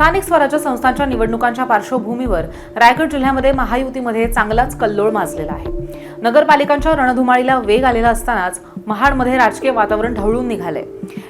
स्थानिक स्वराज्य संस्थांच्या निवडणुकांच्या पार्श्वभूमीवर रायगड जिल्ह्यामध्ये महायुतीमध्ये चांगलाच कल्लोळ माजलेला आहे. नगरपालिकांच्या रणधुमाळीला वेग आलेला असतानाच महाडमध्ये राजकीय वातावरण ढवळून निघालंय.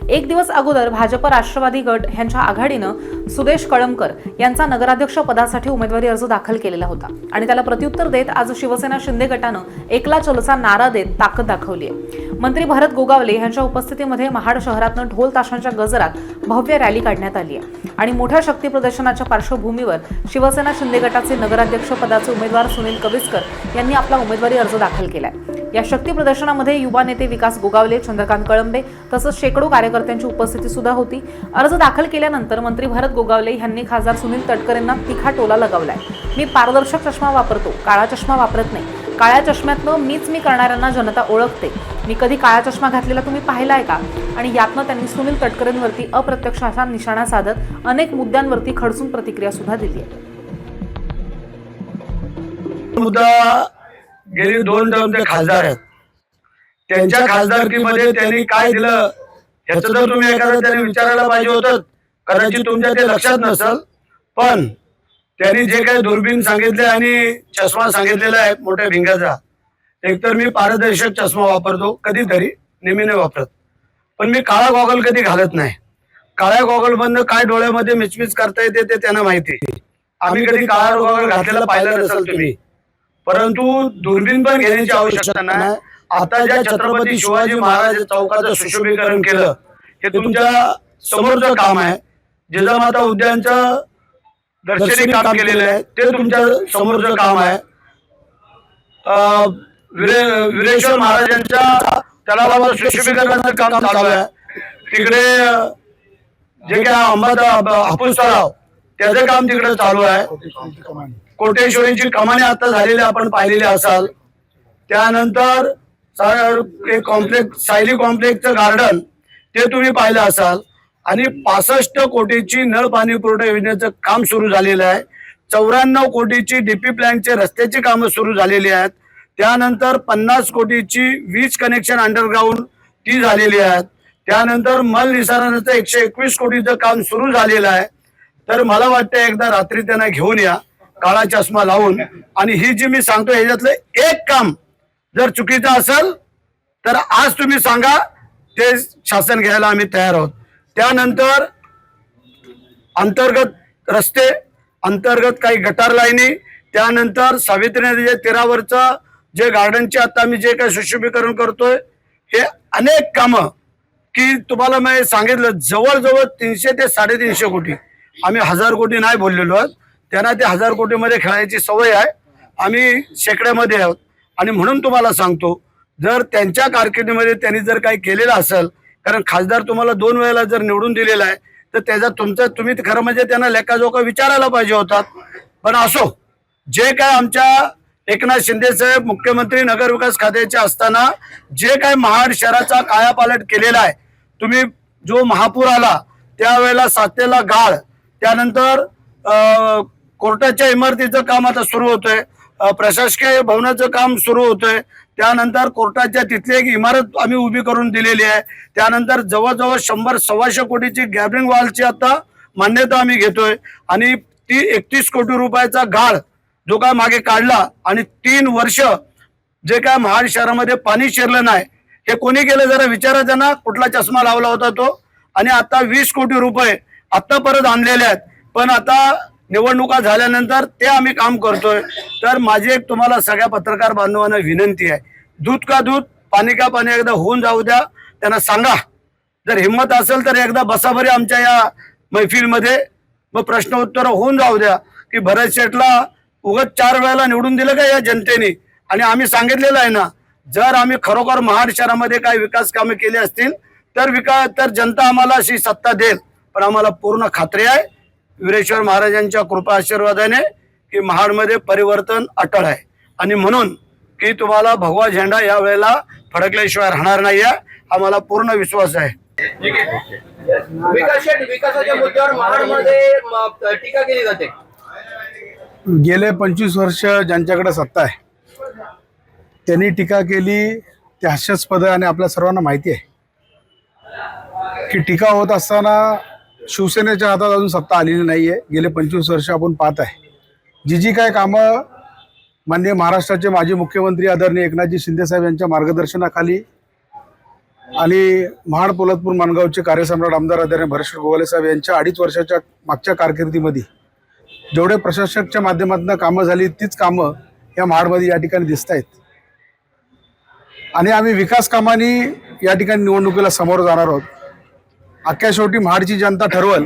एक दिवस अगोदर भाजप राष्ट्रवादी गट यांच्या आघाडीनं सुदेश कळमकर यांचा नगराध्यक्ष पदासाठी उमेदवारी अर्ज दाखल केलेला होता आणि त्याला प्रत्युत्तर देत आज शिवसेना शिंदे गटानं एकला चलचा नारा देत ताकद दाखवली आहे मंत्री भरत गोगावले यांच्या उपस्थितीमध्ये महाड शहरातनं ढोल ताशांच्या गजरात भव्य रॅली काढण्यात आली आहे आणि मोठ्या शक्ती प्रदर्शनाच्या पार्श्वभूमीवर शिवसेना शिंदे गटाचे नगराध्यक्ष पदाचे उमेदवार सुनील कविस्कर यांनी आपला उमेदवारी अर्ज दाखल केलाय. या शक्ती प्रदर्शनामध्ये युवा नेते विकास गोगावले चंद्रकांत कळंबे तसंच शेकडो कार्यकर्त्यांची उपस्थिती सुद्धा होती. अर्ज दाखल केल्यानंतर मंत्री भरत गोगावले यांनी खासदार सुनील तटकरेंना तिखा टोला लगावलाय. मी पारदर्शक चष्मा वापरतो काळा चष्मा वापरत नाही. काळ्या चष्म्यातनं मीच मी करणाऱ्यांना जनता ओळखते. मी कधी काळा चष्मा घातलेला तुम्ही पाहिलाय का? आणि यातनं त्यांनी सुनील तटकरेंवरती अप्रत्यक्ष असा निशाणा साधत अनेक मुद्द्यांवरती खडसून प्रतिक्रिया सुद्धा दिली आहे मुद्दा गेली दोन टर्म ते खासदार आहेत. त्यांच्या खासदारकीमध्ये त्यांनी काय दिलं? ह्याचं जर तुम्ही एखादं त्यांनी विचारायला पाहिजे होतं कदाचित तुमच्या ते लक्षात नसल. पण त्यांनी जे काही दुर्बीण सांगितले आणि चष्मा सांगितलेला आहे मोठ्या भिंगाचा. एकतर मी पारदर्शक चष्मा वापरतो कधीतरी नेहमी नाही वापरत. पण मी काळा गॉगल कधी घालत नाही. काळ्या गॉगल मधनं काय डोळ्यामध्ये मिचमिच करता येते ते त्यांना माहिती आम्ही कधी काळा गॉगल घातलेला पाहिलं नसेल तुम्ही. परंतु दुर्बीण पण घेण्याची आवश्यकता नाही. आता ज्या छत्रपती शिवाजी महाराज चौकाचं सुशोभीकरण केलं हे तुमच्या समोरचं काम आहे. जिजामाता उद्यानचं दर्शनी काम केलेलं आहे ते तुमच्या समोरचं काम आहे. विरेश्वर महाराजांच्या तलावाचं सुशोभीकरणाचं काम चालू आहे. तिकडे जे काय अंबादा हापूस तलाव त्याचं काम तिकडे चालू आहे. कोटेश्वरीची कमानी आता झालेली आपण पाहिलेली असाल. त्यानंतर एक कॉम्प्लेक्स सायली कॉम्प्लेक्सचं गार्डन ते तुम्ही पाहिलं असाल. आणि पासष्ट कोटीची नळ पाणी पुरवठा योजनेचं काम सुरू झालेलं आहे. चौऱ्याण्णव कोटीची डीपी प्लॅनचे रस्त्याची कामं सुरू झालेली आहेत. त्यानंतर पन्नास कोटीची वीज कनेक्शन अंडरग्राऊंड ती झालेली आहेत. त्यानंतर मल निसारणाचं एकशे एकवीस कोटीचं काम सुरू झालेलं आहे. तर मला वाटतं एकदा रात्री त्यांना घेऊन या काळा चष्मा लावून. आणि ही जी मी सांगतो ह्याच्यातलं एक काम जर चुकीचं असेल तर आज तुम्ही सांगा ते शासन घ्यायला आम्ही तयार आहोत. त्यानंतर अंतर्गत रस्ते अंतर्गत काही गटार लाईनी त्यानंतर सावित्री नदीच्या तीरावरचं जे गार्डनचे आता आम्ही जे काही सुशोभीकरण करतोय हे अनेक कामं की तुम्हाला मी सांगितलं जवळजवळ तीनशे ते साडेतीनशे कोटी. आम्ही हजार कोटी नाही बोललेलो आहोत. त्यांना ते हजार कोटीमध्ये खेळायची सवय आहे. आम्ही शेकड्यामध्ये आहोत. आणि म्हणून तुम्हाला सांगतो जर त्यांच्या कारकिर्दीमध्ये त्यांनी जर काही केलेलं असेल कारण खासदार तुम्हाला दोन वेळेला जर निवडून दिलेला आहे तर त्याचा तुमचं तुम्ही खरं म्हणजे त्यांना लेखाजोखा विचारायला पाहिजे होतात. पण असो जे काय आमच्या एकनाथ शिंदे साहेब मुख्यमंत्री नगर विकास खात्याचे असताना जे काय महाड शहराचा कायापालट केलेला आहे तुम्ही जो महापूर आला त्यावेळेला सातेला गाळ त्यानंतर कोर्टाच्या इमारतीचं काम आता सुरू होतंय. प्रशासकीय भवनाचं काम सुरू होतंय. त्यानंतर कोर्टाच्या तिथली एक इमारत आम्ही उभी करून दिलेली आहे. त्यानंतर जवळजवळ शंभर सव्वाशे कोटीची गॅबरिंग वॉलची आता मान्यता आम्ही घेतोय. आणि ती एकतीस कोटी रुपयाचा गाळ जो काय मागे काढला आणि तीन वर्ष जे काय महाड शहरामध्ये पाणी शिरलं नाही हे कोणी केलं? जरा विचारा त्यांना कुठला चष्मा लावला होता तो? आणि आता वीस कोटी रुपये आता परत आणलेले आहेत. पण आता निवडणुका झाल्यानंतर ते आम्ही काम करतोय. तर माझी एक तुम्हाला सगळ्या पत्रकार बांधवांना विनंती आहे. दूध का दूध पाणी का पाणी एकदा होऊन जाऊ द्या. त्यांना सांगा. जर हिंमत असेल तर एकदा बसाभरी आमच्या या मैफिलमध्ये. मग प्रश्न उत्तर होऊन जाऊ द्या. की भरत शेठला उगत चार वेळेला निवडून दिलं का या जनतेने? आणि आम्ही सांगितलेलं आहे ना जर आम्ही खरोखर महाड शहरामध्ये काही विकास कामे केली असतील तर विकास तर जनता आम्हाला अशी सत्ता देईल. पण आम्हाला पूर्ण खात्री आहे. वीरेश्वर महाराजांच्या कृपा आशीर्वादाने की महाडमध्ये परिवर्तन अटळ आहे. आणि म्हणून की तुम्हाला भगवा झेंडा या वेळेला फडकल्याशिवाय राहणार नाही आहे आम्हाला पूर्ण विश्वास आहे. विकास शेठ विकासाच्या मुद्द्यावर महाडमध्ये म- टीका केली जाते. गेले पंचवीस वर्ष ज्यांच्याकडे सत्ता आहे. त्यांनी टीका केली ते हास्यास्पद आहे आणि आपल्या सर्वांना माहिती आहे. की टीका होत असताना शिवसेनेच्या हातात अजून सत्ता आलेली नाही आहे गेले पंचवीस वर्ष आपण पाहत आहे. जी जी काय कामं माननीय महाराष्ट्राचे माजी मुख्यमंत्री आदरणीय एकनाथजी शिंदेसाहेब यांच्या मार्गदर्शनाखाली आणि महाड पोलतपूर माणगावचे कार्यसम्राट आमदार आदरणीय भरश्वर गोवाले साहेब यांच्या अडीच वर्षाच्या मागच्या कारकिर्दीमध्ये जेवढे प्रशासकच्या माध्यमातून कामं झाली तीच कामं या महाडमध्ये या ठिकाणी दिसत आहेत. आणि आम्ही विकास कामांनी या ठिकाणी निवडणुकीला समोर जाणार आहोत. अख्ख्या शेवटी महाडची जनता ठरवल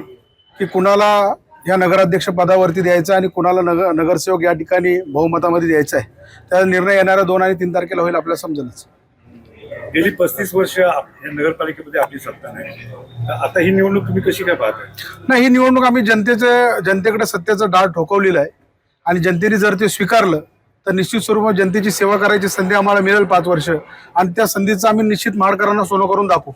की कुणाला या नगराध्यक्ष पदावरती द्यायचं आणि कुणाला नगर नगरसेवक या ठिकाणी बहुमतामध्ये द्यायचा आहे. त्याचा निर्णय येणाऱ्या दोन आणि तीन तारखेला होईल आपल्याला समजेलच. गेली पस्तीस वर्ष नगरपालिकेमध्ये आपली सत्ता नाही. तर आता ही निवडणूक तुम्ही कशी काय पाहताय? नाही ही निवडणूक आम्ही जनतेचे जनतेकडे सत्तेचं डाळ ठोकवलेलं आहे. आणि जनतेने जर ते स्वीकारलं तर निश्चित स्वरूपात जनतेची सेवा करायची संधी आम्हाला मिळेल पाच वर्ष. आणि त्या संधीचं आम्ही निश्चित महाडकरांना सोनं करून दाखवू.